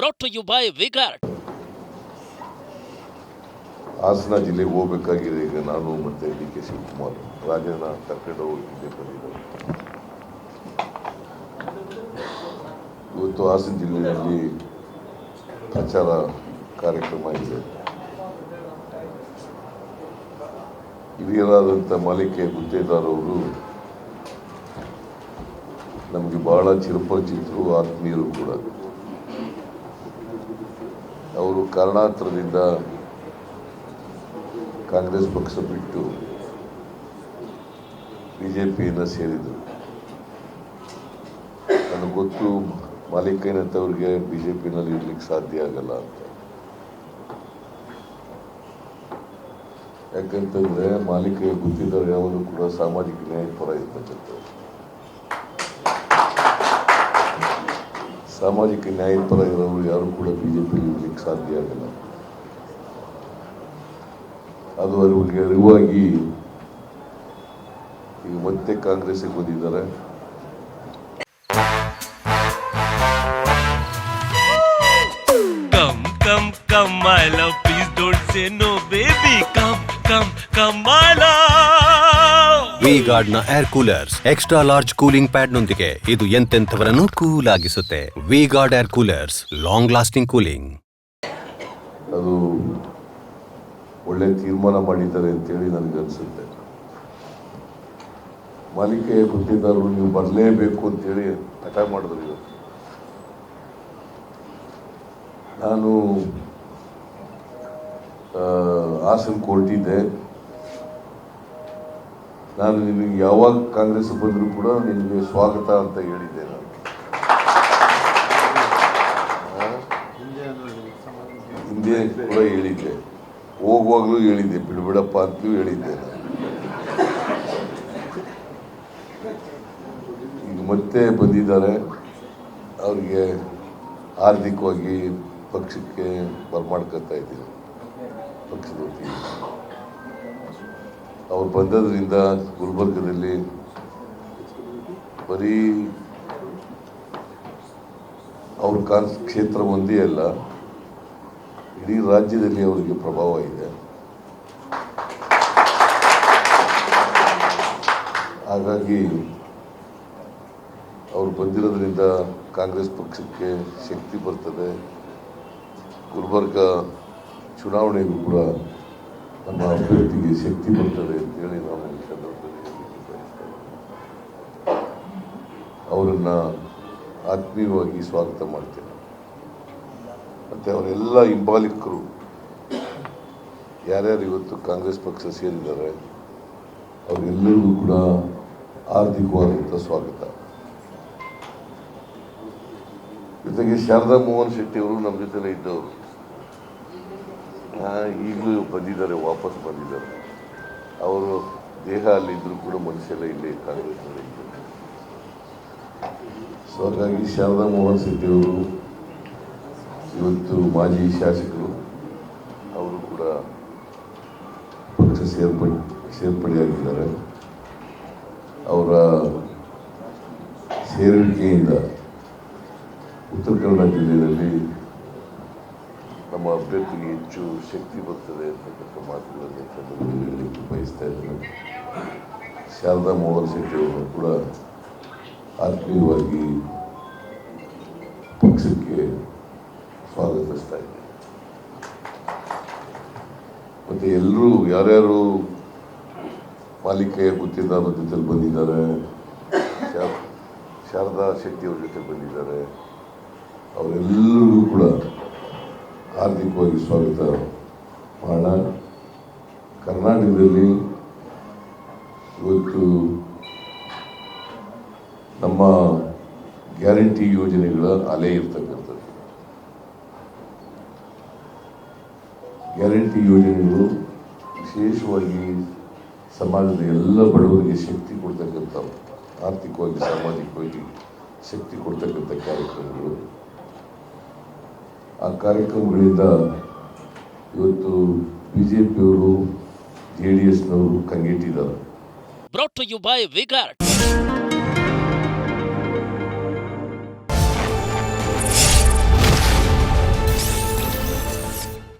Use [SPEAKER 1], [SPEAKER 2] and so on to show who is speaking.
[SPEAKER 1] brought to you by V-Guard
[SPEAKER 2] Hassan ಜಿಲ್ಲೆಗೆ ಹೋಗ್ಬೇಕಾಗಿದೆ ಈಗ ನಾನು ಮತ್ತೆ ಡಿ ಕೆ ಶಿವಕುಮಾರ್. ರಾಜನ ಕರ್ಕೊಂಡು ಹೋಗಿದ್ದೆ ಬಂದಿದ್ದಾರೆ. ಇವತ್ತು ಹಾಸನ ಜಿಲ್ಲೆಯಲ್ಲಿ ಪ್ರಚಾರ ಕಾರ್ಯಕ್ರಮ ಇದೆ. ಹಿರಿಯರಾದಂಥ ಮಾಲಿಕೆ ಗುತ್ತೇದಾರವರು ನಮಗೆ ಬಹಳ ಚಿರಪರಿಚಿತರು, ಆತ್ಮೀಯರು ಕೂಡ. ಅವರು ಕಾರಣಾಂತರದಿಂದ ಕಾಂಗ್ರೆಸ್ ಪಕ್ಷ ಬಿಟ್ಟು ಬಿ ಜೆ ಪಿಯನ್ನು ಸೇರಿದರು. ನನಗೆ ಗೊತ್ತು ಮಾಲಿಕೈನಂತವ್ರಿಗೆ ಬಿ ಜೆ ಪಿನಲ್ಲಿ ಇರ್ಲಿಕ್ಕೆ ಸಾಧ್ಯ ಆಗಲ್ಲ ಅಂತ. ಯಾಕಂತಂದರೆ ಮಾಲಿಕೆಯ ಗೊತ್ತಿದ್ದವ್ರು ಯಾವಾಗಲೂ ಕೂಡ ಸಾಮಾಜಿಕ ನ್ಯಾಯ ಪರ ಇರ್ತಕ್ಕಂಥವ್ರು. ಸಾಮಾಜಿಕ ನ್ಯಾಯ ಪರ ಇರೋರು ಯಾರು ಕೂಡ ಬಿ ಜೆ ಪಿಯಲ್ಲಿ ಇರ್ಲಿಕ್ಕೆ ಸಾಧ್ಯ ಆಗಲ್ಲ ಅದು ಅವರಿಗೆ ಅರಿವಾಗಿ ಈಗ ಮತ್ತೆ ಕಾಂಗ್ರೆಸ್ಗೆ ಬಂದಿದ್ದಾರೆ
[SPEAKER 3] Come, come, come, my love. Please don't say no, baby. Come, come, come, my love.
[SPEAKER 4] V ಗಾರ್ಡ್ನ air coolers extra large cooling pad ನೊಂದಿಗೆ ಇದು ಎಂತೆಂಥವರನ್ನು cool ಆಗಿಸುತ್ತೆ. V guard air coolers long lasting cooling
[SPEAKER 2] ಅದು ಒಳ್ಳೆ ತೀರ್ಮಾನ ಮಾಡಿದ್ದಾರೆ ಅಂತೇಳಿ ನನಗನ್ಸುತ್ತೆ ಮಾಲಿಕೆ ಗುತ್ತಿದ್ದಾರರು ನೀವು ಬರಲೇಬೇಕು ಅಂತೇಳಿ ಹಠ ಮಾಡಿದ್ರು ಇವತ್ತು. ನಾನು ಹಾಸನ ಕೊಟ್ಟಿದ್ದೆ ನಾನು ನಿಮಗೆ ಯಾವಾಗ ಕಾಂಗ್ರೆಸ್ ಬಂದರೂ ಕೂಡ ನಿಮಗೆ ಸ್ವಾಗತ ಅಂತ ಹೇಳಿದ್ದೆ ನಾನು? ಹಿಂದೆ ಕೂಡ ಹೇಳಿದ್ದೆ. ಹೋಗುವಾಗಲೂ ಹೇಳಿದ್ದೆ. ಬಿಡಬೇಡಪ್ಪ ಅಂತಲೂ ಹೇಳಿದ್ದೆ. ಈಗ ಮತ್ತೆ ಬಂದಿದ್ದಾರೆ. ಅವರಿಗೆ ಆರ್ಥಿಕವಾಗಿ ಪಕ್ಷಕ್ಕೆ ಬರ್ಮಾಡ್ಕೊತಾ ಇದ್ದೀನಿ. ಪಕ್ಷದ ವತಿಯಿಂದ. ಅವ್ರು ಬಂದದ್ರಿಂದ ಗುಲ್ಬರ್ಗದಲ್ಲಿ ಬರೀ ಅವ್ರ ಕಾನ್ ಕ್ಷೇತ್ರ ಒಂದೇ ಅಲ್ಲ, ಇಡೀ ರಾಜ್ಯದಲ್ಲಿ ಅವರಿಗೆ ಪ್ರಭಾವ ಇದೆ. ಹಾಗಾಗಿ ಅವರು ಬಂದಿರೋದ್ರಿಂದ ಕಾಂಗ್ರೆಸ್ ಪಕ್ಷಕ್ಕೆ ಶಕ್ತಿ ಬರ್ತದೆ. ಗುಲ್ಬರ್ಗ ಚುನಾವಣೆಗೂ ಕೂಡ ನಮ್ಮ ಅಭಿವೃದ್ಧಿಗೆ ಶಕ್ತಿ ಬರ್ತದೆ ಅಂತೇಳಿ ನಾನು ಈ ಸಂದರ್ಭದಲ್ಲಿ ಅವರನ್ನ ಆತ್ಮೀಯವಾಗಿ ಸ್ವಾಗತ ಮಾಡ್ತೇನೆ. ಮತ್ತು ಅವರೆಲ್ಲ ಹಿಂಬಾಲಿಕರು. ಯಾರ್ಯಾರು ಇವತ್ತು ಕಾಂಗ್ರೆಸ್ ಪಕ್ಷ ಸೇರಿದ್ದಾರೆ ಅವರೆಲ್ಲರಿಗೂ ಕೂಡ ಆರ್ಥಿಕವಾದಂಥ ಸ್ವಾಗತ. ಜೊತೆಗೆ ಶಾರದಾ ಮೋಹನ್ ಶೆಟ್ಟಿ ಅವರು ನಮ್ಮ ಜೊತೆಲೇ ಇದ್ದವರು. ಈಗಲೂ ಬಂದಿದ್ದಾರೆ, ವಾಪಸ್ ಬಂದಿದ್ದಾರೆ. ಅವರು ದೇಹ ಅಲ್ಲಿದ್ದರೂ ಕೂಡ ಮನುಷ್ಯೆಲ್ಲ ಇಲ್ಲೇ ಇದ್ದಾರೆ ಸೊ ಹಾಗಾಗಿ ಶಾರದಾ ಮೋಹನ್ ಸಿದ್ದಿಯವರು ಇವತ್ತು ಮಾಜಿ ಶಾಸಕರು, ಅವರು ಕೂಡ ಪಕ್ಷ ಸೇರ್ಪಡೆ ಸೇರ್ಪಡೆಯಾಗಿದ್ದಾರೆ. ಅವರ ಸೇರುವಿಕೆಯಿಂದ ಉತ್ತರ ಕನ್ನಡ ಜಿಲ್ಲೆಯಲ್ಲಿ ನಮ್ಮ ಅಭ್ಯರ್ಥಿಗೆ ಹೆಚ್ಚು ಶಕ್ತಿ ಬರ್ತದೆ ಅಂತಕ್ಕಂಥ ಮಾತುಗಳನ್ನು ಹೇಳಲಿಕ್ಕೆ ಬಯಸ್ತಾ ಇದ್ದೇನೆ. ಶಾರದಾ ಮೋಹನ್ ಶೆಟ್ಟಿ ಅವರು ಕೂಡ ಆತ್ಮೀಯವಾಗಿ ಪಕ್ಷಕ್ಕೆ ಸ್ವಾಗತಿಸ್ತಾ ಇದ್ದೇನೆ ಮತ್ತು ಎಲ್ಲರೂ, ಯಾರ್ಯಾರು ಪಾಲಿಕೆಯ ಗುತ್ತಿದಾರ ಜೊತೆಲಿ ಬಂದಿದ್ದಾರೆ ಶಾರದಾ ಶೆಟ್ಟಿಯವ್ರ ಜೊತೆ ಬಂದಿದ್ದಾರೆ ಅವರೆಲ್ಲರಿಗೂ ಕೂಡ ಹಾರ್ದಿಕವಾಗಿ ಸ್ವಾಗತ ಮಾಡೋಣ. ಕರ್ನಾಟಕದಲ್ಲಿ ಇವತ್ತು ನಮ್ಮ ಗ್ಯಾರಂಟಿ ಯೋಜನೆಗಳ ಅಲೆ ಇರ್ತಕ್ಕಂಥದ್ದು. ಗ್ಯಾರಂಟಿ ಯೋಜನೆಗಳು ವಿಶೇಷವಾಗಿ ಸಮಾಜದ ಎಲ್ಲ ಬಡವರಿಗೆ ಶಕ್ತಿ ಕೊಡ್ತಕ್ಕಂಥ ಆರ್ಥಿಕವಾಗಿ, ಸಾಮಾಜಿಕವಾಗಿ ಶಕ್ತಿ ಕೊಡ್ತಕ್ಕಂಥ ಕಾರ್ಯಕ್ರಮಗಳು. ಆ ಕಾರ್ಯಕ್ರಮಗಳಿಂದ ಇವತ್ತು ಬಿ ಜೆ ಪಿಯವರು ಜೆ ಡಿ ಎಸ್ನವರು ಕಂಗೆಟ್ಟಿದ್ದಾರೆ.